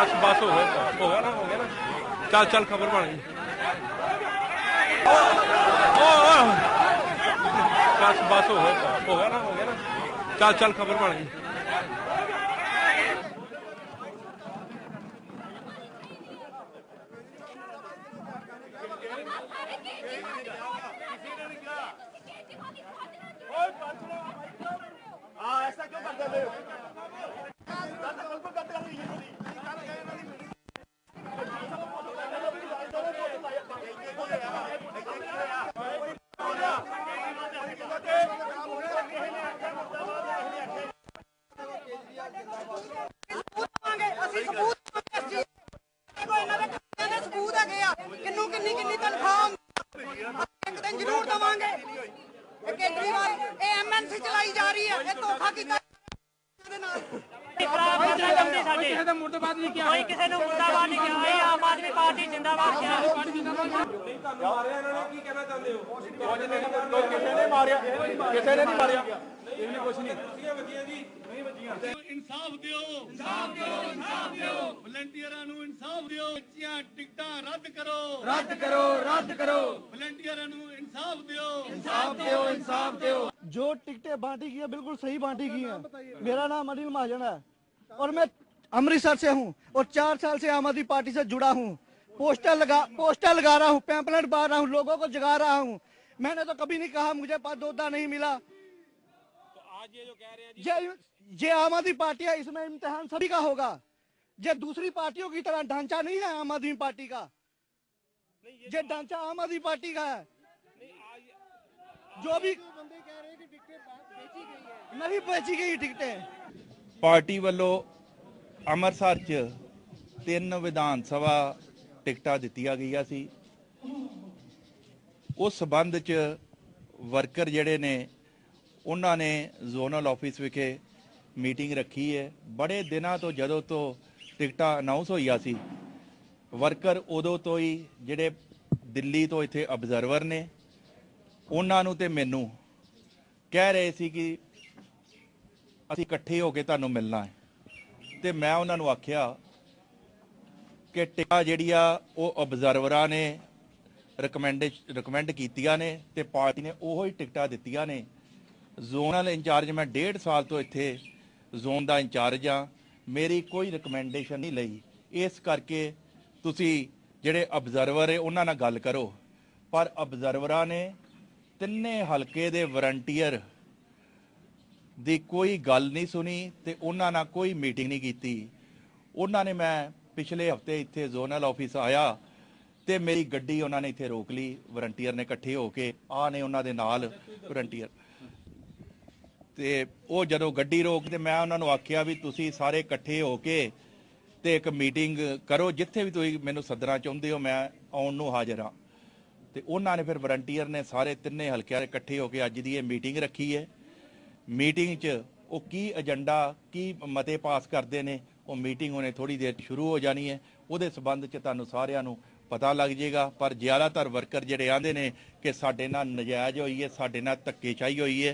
बस बस हो गया हो गया ना हो गया ना चल चल खबर बन गई बस बस हो गया हो गया ना हो गया ना चल चल खबर बन गई ऐसा क्यों करते ਤਨਖਾਹ ਅਸੀਂ ਇੱਕ ਦਿਨ ਜ਼ਰੂਰ ਦਵਾਂਗੇ ਇਹ ਕੇਜਰੀਵਾਲ ਇਹ ਐਮਐਨਸੀ ਚਲਾਈ ਜਾ ਰਹੀ ਹੈ ਇਹ ਧੋਖਾ ਕੀਤਾ ਇਹਦੇ ਨਾਲ ਖਰਾਬ ਕਰਨਾ ਚਾਹੁੰਦੇ ਸਾਡੇ ਕਿਸੇ ਮੁਰਦਾਬਾਦ ਨਹੀਂ ਕਿਹਾ ਕੋਈ ਕਿਸੇ ਨੂੰ ਮੁਰਦਾਬਾਦ ਨਹੀਂ। ਕਿਹਾ ਇਹ ਆਮ ਆਦਮੀ ਪਾਰਟੀ ਜਿੰਦਾਬਾਦ ਕਿਹਾ ਕਿਸੇ ਨੇ ਮਾਰਿਆ ਕਿਸੇ ਨੇ ਨਹੀਂ ਮਾਰਿਆ ਇਨਸਾਫ ਦਿਓ ਇਨਸਾਫ ਦਿਓ ਇਨਸਾਫ ਦਿਓ ਵਲੰਟੀਅਰਾਂ ਨੂੰ ਇਨਸਾਫ ਦਿਓ ਬੱਚੀਆਂ ਟਿਕਟਾਂ ਰੱਦ ਕਰੋ ਰੱਦ ਕਰੋ ਰੱਦ ਕਰੋ ਵਲੰਟੀਅਰਾਂ ਨੂੰ ਇਨਸਾਫ ਦਿਓ जो टिकटें बांटी गई है बिल्कुल सही बांटी गई हैं मेरा नाम अनिल महाजन है और मैं अमृतसर से हूँ और चार साल से आम आदमी पार्टी से जुड़ा हूँ पोस्टर लगा पोस्टर लगा रहा हूँ पैम्पलेट बांट रहा हूँ लोगों को जगा रहा हूँ मैंने तो कभी नहीं कहा मुझे पद होता नहीं मिला ये ये आम आदमी पार्टी है इसमें इम्तिहान सभी का होगा ये दूसरी पार्टियों की तरह ढांचा नहीं है आम आदमी पार्टी का ये ढांचा आम आदमी पार्टी का है जो भी नहीं बेची गई टिकटें ਪਾਰਟੀ ਵੱਲੋਂ ਅੰਮ੍ਰਿਤਸਰ 'ਚ ਤਿੰਨ ਵਿਧਾਨ ਸਭਾ ਟਿਕਟਾਂ ਦਿੱਤੀਆਂ ਗਈਆਂ ਸੀ ਉਸ ਸਬੰਧ 'ਚ ਵਰਕਰ ਜਿਹੜੇ ਨੇ ਉਹਨਾਂ ਨੇ ਜ਼ੋਨਲ ਆਫਿਸ ਵਿਖੇ ਮੀਟਿੰਗ ਰੱਖੀ ਹੈ। ਬੜੇ ਦਿਨਾਂ ਤੋਂ ਜਦੋਂ ਤੋਂ ਟਿਕਟਾਂ ਅਨਾਉਂਸ ਹੋਈਆਂ ਸੀ, ਵਰਕਰ ਉਦੋਂ ਤੋਂ ਹੀ ਜਿਹੜੇ ਦਿੱਲੀ ਤੋਂ ਇੱਥੇ ਅਬਜ਼ਰਵਰ ਨੇ, ਉਹਨਾਂ ਨੂੰ ਤੇ ਮੈਨੂੰ ਕਹਿ ਰਹੇ ਸੀ ਕਿ ਅਸੀਂ ਇਕੱਠੇ ਹੋ ਕੇ ਤੁਹਾਨੂੰ ਮਿਲਣਾ ਹੈ। ਤੇ ਮੈਂ ਉਹਨਾਂ ਨੂੰ ਆਖਿਆ ਕਿ ਟਿਕਟਾਂ ਜਿਹੜੀ ਆ ਉਹ ਅਬਜ਼ਰਵਰਾਂ ਨੇ ਰਿਕਮੈਂਡ ਰਿਕਮੈਂਡ ਕੀਤੀਆਂ ਨੇ ਤੇ ਪਾਰਟੀ ਨੇ ਉਹੋ ਹੀ ਟਿਕਟਾਂ ਦਿੱਤੀਆਂ ਨੇ। ਜ਼ੋਨਲ ਇੰਚਾਰਜ, ਮੈਂ ਡੇਢ ਸਾਲ ਤੋਂ ਇੱਥੇ ਜ਼ੋਨ ਦਾ ਇੰਚਾਰਜ ਆ ਮੇਰੀ ਕੋਈ ਰეკਮੈਂਡੇਸ਼ਨ ਨਹੀਂ ਲਈ। ਇਸ ਕਰਕੇ ਤੁਸੀਂ ਜਿਹੜੇ ਅਬਜ਼ਰਵਰ ਹੈ ਉਹਨਾਂ ਨਾਲ ਗੱਲ ਕਰੋ। ਪਰ ਅਬਜ਼ਰਵਰਾਂ ਨੇ ਤਿੰਨੇ ਹਲਕੇ ਦੇ ਵਲੰਟੀਅਰ ਦੀ ਕੋਈ ਗੱਲ ਨਹੀਂ ਸੁਣੀ ਤੇ ਉਹਨਾਂ ਨਾਲ ਕੋਈ ਮੀਟਿੰਗ ਨਹੀਂ ਕੀਤੀ। ਉਹਨਾਂ ਨੇ ਮੈਂ ਪਿਛਲੇ ਹਫ਼ਤੇ ਇੱਥੇ ਜ਼ੋਨਲ ਆਫਿਸ ਆਇਆ ਤੇ ਮੇਰੀ ਗੱਡੀ ਉਹਨਾਂ ਨੇ ਇੱਥੇ ਰੋਕ ਲਈ। ਵਲੰਟੀਅਰ ਨੇ ਇਕੱਠੇ ਹੋ ਕੇ ਆ ਨੇ ਉਹਨਾਂ ਦੇ ਨਾਲ ਵਲੰਟੀਅਰ ਤੇ ਉਹ ਜਦੋਂ ਗੱਡੀ ਰੋਕ ਤੇ ਮੈਂ ਉਹਨਾਂ ਨੂੰ ਆਖਿਆ ਵੀ ਤੁਸੀਂ ਸਾਰੇ ਇਕੱਠੇ ਹੋ ਕੇ ਤੇ ਇੱਕ ਮੀਟਿੰਗ ਕਰੋ, ਜਿੱਥੇ ਵੀ ਤੁਸੀਂ ਮੈਨੂੰ ਸੱਦਣਾ ਚਾਹੁੰਦੇ ਹੋ, ਮੈਂ ਆਉਣ ਨੂੰ ਹਾਜ਼ਰ ਹਾਂ। ਤੇ ਉਹਨਾਂ ਨੇ ਫਿਰ ਵਲੰਟੀਅਰ ਨੇ ਸਾਰੇ ਤਿੰਨੇ ਹਲਕਿਆਂ ਦੇ ਇਕੱਠੇ ਹੋ ਕੇ ਅੱਜ ਦੀ ਇਹ ਮੀਟਿੰਗ ਰੱਖੀ ਹੈ। ਮੀਟਿੰਗ 'ਚ ਉਹ ਕੀ ਏਜੰਡਾ, ਕੀ ਮਤੇ ਪਾਸ ਕਰਦੇ ਨੇ, ਉਹ ਮੀਟਿੰਗ ਉਹਨੇ ਥੋੜੀ ਦੇਰ ਸ਼ੁਰੂ ਹੋ ਜਾਣੀ ਹੈ। ਉਹਦੇ ਸਬੰਧ 'ਚ ਤੁਹਾਨੂੰ ਸਾਰਿਆਂ ਨੂੰ ਪਤਾ ਲੱਗ ਜਾਏਗਾ, ਪਰ ਜ਼ਿਆਦਾਤਰ ਵਰਕਰ ਜਿਹੜੇ ਆਂਦੇ ਨੇ ਕਿ ਸਾਡੇ ਨਾਲ ਨਜਾਇਜ਼ ਹੋਈ ਹੈ, ਸਾਡੇ ਨਾਲ ਧੱਕੇਸ਼ਾਹੀ ਹੋਈ ਹੈ।